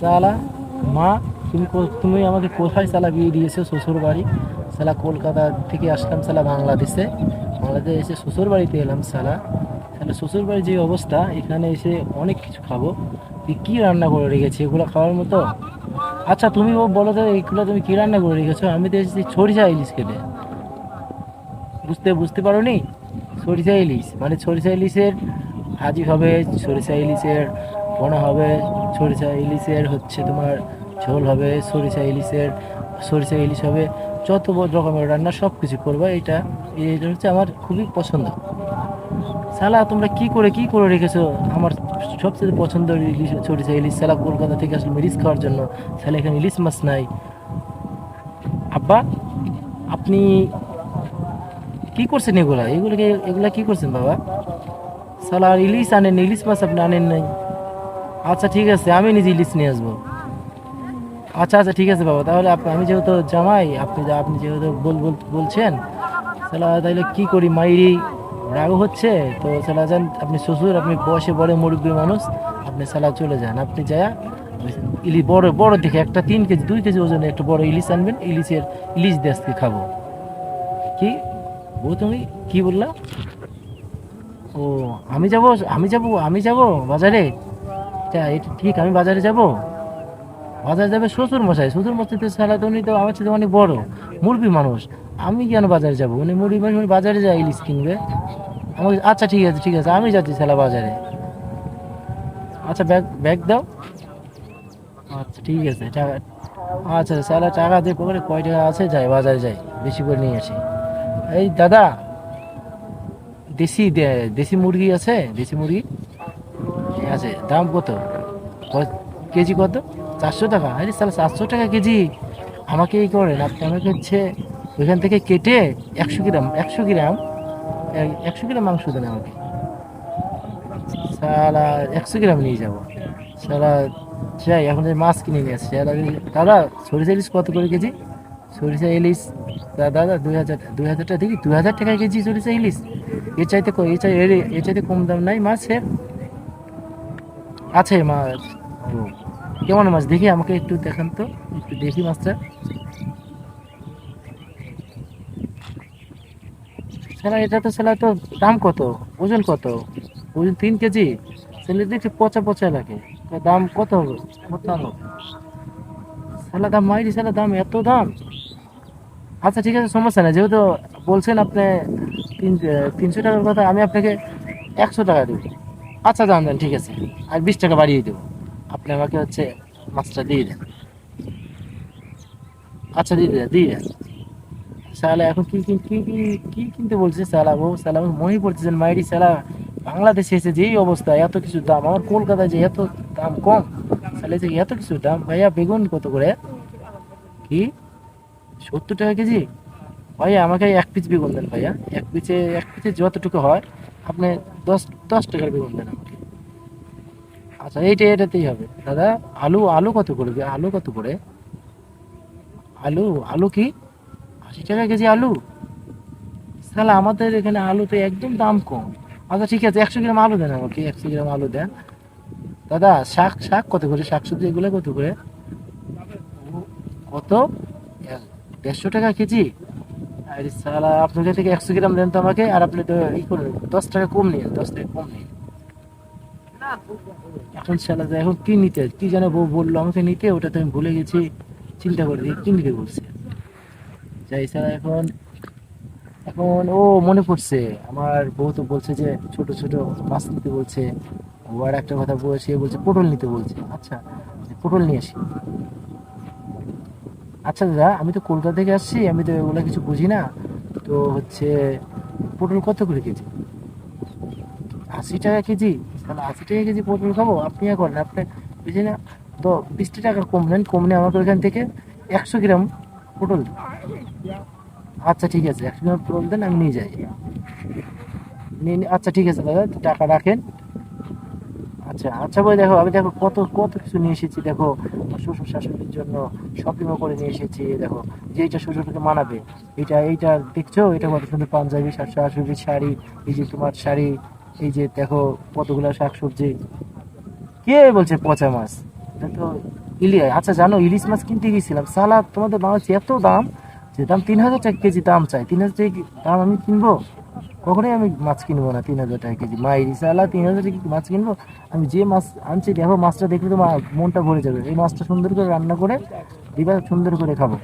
সালা মা, তুমি তুমি আমাকে কোথায় সালা বিয়ে দিয়েছ শ্বশুর বাড়ি? সালা কলকাতা থেকে আসলাম সালা বাংলাদেশে। বাংলাদেশে এসে শ্বশুর বাড়িতে এলাম সালা তাহলে শ্বশুর বাড়ির যে অবস্থা, এখানে এসে অনেক কিছু খাব। তুই কী রান্না করে রেখেছি? এগুলো খাওয়ার মতো? আচ্ছা তুমি ও বলো তো, এগুলো তুমি কী রান্না করে রেখেছো? আমি তো এসেছি সরিষা ইলিশ খেতে। বুঝতে বুঝতে পারো নি সরিষা ইলিশ। মানে সরিষা ইলিশের ভাজি হবে সরিষা ইলিশের পোনা হবে, সরিষা, ইলিশের হচ্ছে তোমার ঝোল হবে, সরিষা, ইলিশের, সরিষা, ইলিশ হবে, যত রকমের রান্না সব কিছু করবে এটা এটা হচ্ছে আমার খুবই পছন্দ। সালা তোমরা কি করে কি করে রেখেছো? আমার সবচেয়ে পছন্দের ইলিশ, সরিষা, ইলিশ। সালা কলকাতা থেকে আসলে ইলিশ খাওয়ার জন্য। সালা এখানে ইলিশ মাছ নাই। আব্বা, আপনি কি করছেন এগুলা? এগুলোকে, এগুলা কি করছেন বাবা? সালা ইলিশ আনেন ইলিশ মাছ আপনি আনেন নাই। আচ্ছা ঠিক আছে, আমি নিজে ইলিশ নিয়ে আসব। আচ্ছা আচ্ছা ঠিক আছে বাবা, তাহলে আপ- আমি যেহেতু জামাই, আপনি আপনি যেহেতু বল বল- বলছেন সালা তাহলে কি করি? মাইরি রাগ হচ্ছে? তো সালা যান, আপনি শ্বশুর, আপনি বয়সে বড় মুরব্বী মানুষ, আপনি সালা চলে যান। আপনি যায় ইলিশ, বড় বড় দেখে একটা তিন কেজি, দুই কেজি ওজনে একটা বড় ইলিশ আনবেন, ইলিশের ইলিশ আজকে খাব। কি? বউ তুমি কি বললা? ও, আমি যাব আমি যাব আমি যাব বাজারে? তা এটা ঠিক, আমি বাজারে যাব? বাজারে যাবে শ্বশুর মশাই শ্বশুর মশাই তো সারা তো উনি তো, আমার সাথে অনেক বড় মুরবি মানুষ। আমি কেন বাজারে যাব? উনি মুরবি মানুষ, উনি বাজারে যায় ইলিশ কিনবে। আমাকে আচ্ছা ঠিক আছে ঠিক আছে, আমি যাচ্ছি সালা বাজারে। আচ্ছা ব্যাগ ব্যাগ দাও। আচ্ছা ঠিক আছে, টাকা আচ্ছা সালা টাকা দিয়ে পকেটে কয় টাকা আছে? যাই, বাজারে যাই, বেশি করে নিয়ে আসি। এই দাদা, দেশি দেশি মুরগি আছে? দেশি মুরগি? আছে, দাম কত? কেজি কত? চারশো টাকা। আরে তাহলে চারশো টাকা কেজি। আমাকে এই করেন আপনি আমাকে হচ্ছে ওইখান থেকে কেটে একশো গ্রাম একশো গ্রাম একশো গ্রাম মাংস দেন আমাকে। সালা একশো গ্রাম নিয়ে যাব। সালা যাই, এখন এই মাছ কিনে নিয়ে আসছি। দাদা, সরিষা ইলিশ কত করে কেজি? সরিষা ইলিশ, দা- দাদা, দুই হাজার দুই হাজার টাকা দেখি, দুই হাজার টাকা কেজি সরিষা ইলিশ। এর চাইতে এর চাইতে কম দাম নাই মাছের। আছে মাছ কেমন মাছ? দেখি আমাকে একটু দেখান তো। একটু দেখি মাছটা। স্যালা এটা তো স্যালা তো দাম কত? ওজন কত? ওজন তিন কেজি? স্যালা দেখছি পচা পচা লাগে। দাম কত হবে? কত হবে স্যালা দাম মাইরি স্যালা দাম এত দাম? আচ্ছা ঠিক আছে সমস্যা নেই। যেহেতু বলছেন আপনি তিন তিনশো টাকার কথা আমি আপনাকে একশো টাকা দেবো। আচ্ছা দাম দেন ঠিক আছে। আর বিশ টাকা বাড়িয়ে দেবো। আপনি আমাকে হচ্ছে মাছটা দিয়ে দেন। আচ্ছা দিয়ে দেন দিয়ে দেন। সালা, এখন কি কি কি কি কিনতে বলছে সালা ও সালা আমার মনে পড়তেছেন মাইরি সালা। বাংলাদেশে এসে যেই অবস্থা, এত কিছু দাম। আমার কলকাতায় যে এত দাম কম তাহলে যে এত কিছু দাম, ভাইয়া, বেগুন কত করে? কি? সত্তর টাকা কেজি? ভাইয়া, আমাকে এক পিস বেগুন দেন, ভাইয়া। এক পিসে এক পিসে যতটুকু হয় আপনি দশ দশ টাকার বেগুন দেন আমাকে। আচ্ছা এইটা, এটাতেই হবে। দাদা, আলু আলু কত করে? আলু কত করে? আলু আলু কি? আশি টাকা কেজি আলু? তাহলে আমাদের এখানে আলু তো একদম দাম কম। আচ্ছা ঠিক আছে, একশো গ্রাম আলু দেন আমাকে, একশো গ্রাম আলু দেন। দাদা, শাক শাক কত করে? শাক সবজি এগুলো কত করে? কত? দেড়শো টাকা কেজি? সালা আপনার কাছ একশো গ্রাম দেন তো আমাকে, আর আপনি তো ই করুন দশ টাকা কম নিন, দশ টাকা কম নিন। এখন সালা এখন কি নিতে? কি যেন বউ বলল আমাকে নিতে, ওটা তো আমি ভুলে গেছি, চিন্তা করে দিই কি নিতে বলছে? যাই স্যার এখন এখন, ও মনে পড়ছে, আমার বউ তো বলছে যে, ছোট ছোট মাছ নিতে বলছে ও আর একটা কথা বলছে বলছে পটল নিতে বলছে। আচ্ছা পটল নিয়ে আসি। আচ্ছা দাদা, আমি তো কলকাতা থেকে আসছি, আমি তো ওগুলো কিছু বুঝি না। তো হচ্ছে পটল কত করে কেজি? আশি টাকা কেজি? তাহলে আশি টাকা কেজি পটল খাব, আপনি ইয়ে করেন, আপনি বুঝি না? তো বিশটি টাকা কম নেন কম নিয়ে আমাকে ওইখান থেকে একশো গ্রাম পটল আচ্ছা ঠিক আছে, একশো গ্রাম পটল দেন, আমি নিয়ে যাই। নিয়ে আচ্ছা ঠিক আছে দাদা, টাকা রাখেন। আচ্ছা আচ্ছা ভাই, দেখো, আমি দেখো কত কত কিছু নিয়ে এসেছি, দেখো শ্বশুর শাশুড়ির জন্য শপিংও করে নিয়ে এসেছি, দেখো যেইটা শ্বশুরকে মানাবে এটা এইটা দেখছ? এটা কত সুন্দর পাঞ্জাবি শাক শাশুড়ি শাড়ি, এই যে তোমার শাড়ি, এই যে দেখো কতগুলো শাকসবজি। কে বলছে পচা মাছ? এটা তো ইলি আচ্ছা জানো, ইলিশ মাছ কিনতে গিয়েছিলাম সালা তোমাদের বাংলাদেশে এত দাম, যে দাম তিন হাজার টাকা কেজি দাম চাই, তিন হাজার টাকা দাম আমি কিনবো? কখনোই আমি মাছ কিনবো না, তিন হাজার টাকা কেজি। মাইরি সালা তিন হাজার টাকা মাছ কিনবো। আমি যে মাছ আনছি, দেখো মাছটা দেখলে তো মা- মনটা ভরে যাবে। এই মাছটা সুন্দর করে রান্না করে দিবা সুন্দর করে খাব।